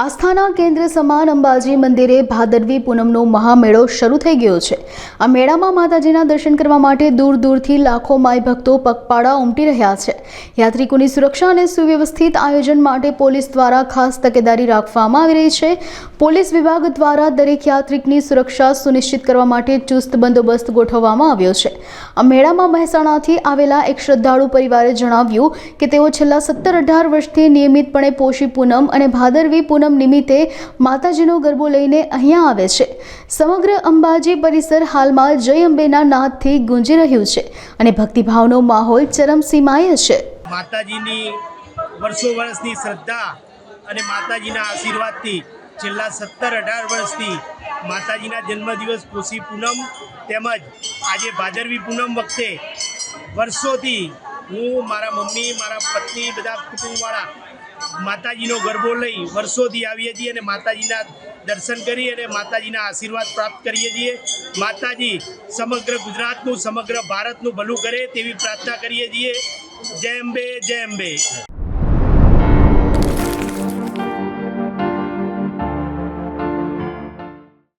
આસ્થાના કેન્દ્ર સમાન અંબાજી મંદિરે ભાદરવી પૂનમનો મહામેળો શરૂ થઈ ગયો છે. આ મેળામાં માતાજીના દર્શન કરવા માટે દૂર દૂરથી લાખો માઈ ભક્તો પગપાળા ઉમટી રહ્યા છે. યાત્રિકોની સુરક્ષા અને સુવ્યવસ્થિત આયોજન માટે પોલીસ દ્વારા ખાસ તકેદારી રાખવામાં આવી રહી છે. પોલીસ વિભાગ દ્વારા દરેક યાત્રિકની સુરક્ષા સુનિશ્ચિત કરવા માટે ચુસ્ત બંદોબસ્ત ગોઠવવામાં આવ્યો છે. આ મેળામાં મહેસાણાથી આવેલા એક શ્રદ્ધાળુ પરિવારે જણાવ્યું કે તેઓ છેલ્લા સત્તર અઢાર વર્ષથી નિયમિતપણે પોષી પૂનમ અને ભાદરવી પૂનમ નિમિત્તે માતાજીનો ગરબો લઈને અહીંયા આવે છે. સમગ્ર અંબાજી પરિસર હાલમાં જય અંબેના નાદથી ગુંજી રહ્યું છે અને ભક્તિભાવનો માહોલ ચરમસીમાએ છે. માતાજીની વર્ષો વર્ષની શ્રદ્ધા અને માતાજીના આશીર્વાદથી છેલ્લા સત્તર અઢાર વર્ષથી માતાજીના જન્મદિવસ ખુશી પૂનમ તેમજ આજે ભાદરવી પૂનમ વખતે વર્ષોથી હું, મારા મમ્મી, મારા પત્ની, બધા કુટુંબવાળા માતાજીનો ગરબો લઈ વર્ષોથી આવીએ છીએ અને માતાજીના દર્શન કરી અને માતાજીના આશીર્વાદ પ્રાપ્ત કરીએ છીએ. માતાજી સમગ્ર ગુજરાતનું, સમગ્ર ભારતનું ભલું કરે તેવી પ્રાર્થના કરીએ છીએ. જય અંબે જય અંબે.